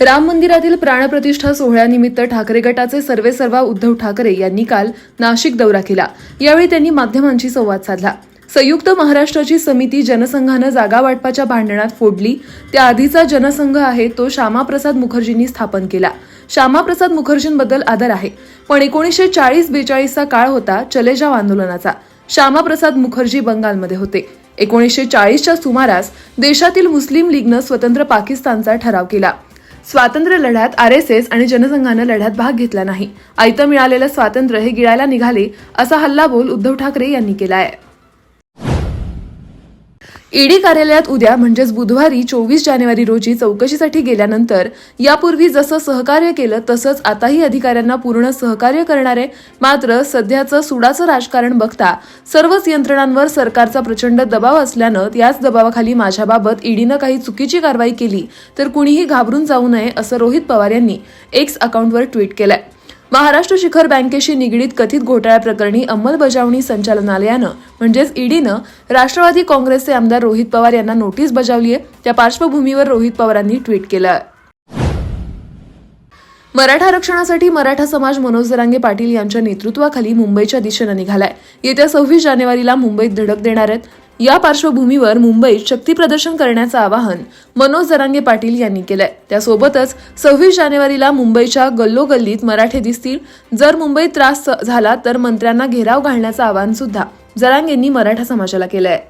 राम मंदिरातील प्राणप्रतिष्ठा सोहळ्यानिमित्त ठाकरे गटाचे सर्वेसर्वा उद्धव ठाकरे यांनी काल नाशिक दौरा केला. यावेळी त्यांनी माध्यमांशी संवाद साधला. संयुक्त महाराष्ट्राची समिती जनसंघानं जागा वाटपाच्या भांडणात फोडली. त्याआधीचा जनसंघ आहे तो श्यामाप्रसाद मुखर्जींनी स्थापन केला. श्यामाप्रसाद मुखर्जींबद्दल आदर आहे. पण एकोणीसशे चाळीस बेचाळीसचा काळ होता चलेजाव आंदोलनाचा. श्यामाप्रसाद मुखर्जी बंगालमध्ये होते. एकोणीसशे चाळीसच्या सुमारास देशातील मुस्लिम लीगनं स्वतंत्र पाकिस्तानचा ठराव केला. स्वातंत्र्य लढ्यात आर एस एस आणि जनसंघानं लढ्यात भाग घेतला नाही. आयतं मिळालेलं स्वातंत्र्य हे गिळायला निघाले असा हल्लाबोल उद्धव ठाकरे यांनी केला आहे ईडी कार्यालयात उद्या म्हणजेच बुधवारी चोवीस जानेवारी रोजी चौकशीसाठी गेल्यानंतर यापूर्वी जसं सहकार्य केलं तसंच आताही अधिकाऱ्यांना पूर्ण सहकार्य करणारे मात्र सध्याचं सुडाचं राजकारण बघता सर्वच यंत्रणांवर सरकारचा प्रचंड दबाव असल्यानं याच दबावाखाली माझ्याबाबत ईडीनं काही चुकीची कारवाई केली तर कुणीही घाबरून जाऊ नये असं रोहित पवार यांनी एक्स अकाउंटवर ट्विट केलंय. महाराष्ट्र शिखर बँकेशी निगडीत कथित घोटाळ्याप्रकरणी अंमलबजावणी संचालनालयानं म्हणजेच ईडीनं राष्ट्रवादी काँग्रेसचे आमदार रोहित पवार यांना नोटीस बजावली आहे. त्या पार्श्वभूमीवर रोहित पवारांनी ट्विट केलं मराठा आरक्षणासाठी मराठा समाज मनोज जरांगे पाटील यांच्या नेतृत्वाखाली मुंबईच्या दिशेनं निघालाय. येत्या सव्वीस जानेवारीला मुंबईत धडक देणार आहेत. या पार्श्वभूमीवर मुंबईत शक्ती प्रदर्शन करण्याचं आवाहन मनोज जरांगे पाटील यांनी केलंय. त्यासोबतच सव्वीस जानेवारीला मुंबईच्या गल्लोगल्लीत मराठे दिसतील. जर मुंबईत त्रास झाला तर मंत्र्यांना घेराव घालण्याचं आवाहन सुद्धा जरांगेंनी मराठा समाजाला केलंय.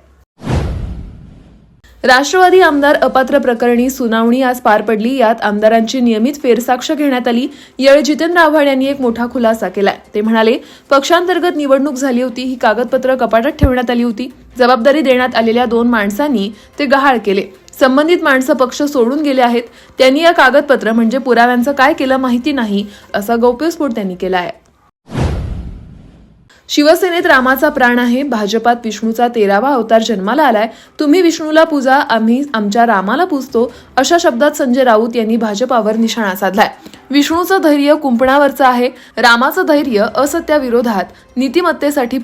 राष्ट्रवादी आमदार अपात्र प्रकरणी सुनावणी आज पार पडली. यात आमदारांची नियमित फेरसाक्ष घेण्यात आली. यावेळी जितेंद्र आव्हाड यांनी एक मोठा खुलासा केलाय. ते म्हणाले पक्षांतर्गत निवडणूक झाली होती ही कागदपत्र कपाटात ठेवण्यात आली होती. जबाबदारी देण्यात आलेल्या दोन माणसांनी ते गहाळ केले. संबंधित माणसं पक्ष सोडून गेले आहेत. त्यांनी या कागदपत्र म्हणजे पुराव्यांचं काय केलं माहिती नाही असा गौप्यस्फोट त्यांनी केला आहे शिवसेनेत रामाचा प्राण आहे भाजपात विष्णूचा तेरावा अवतार जन्माला आलाय तुम्ही विष्णूला पूजा आम्ही आमच्या रामाला पूजतो अशा शब्दात संजय राऊत यांनी भाजपावर निशाणा साधलाय. विष्णूचं धैर्य कुंपणावरचं आहे रामाचं धैर्य असत्याविरोधात नीतिमत्तेसाठी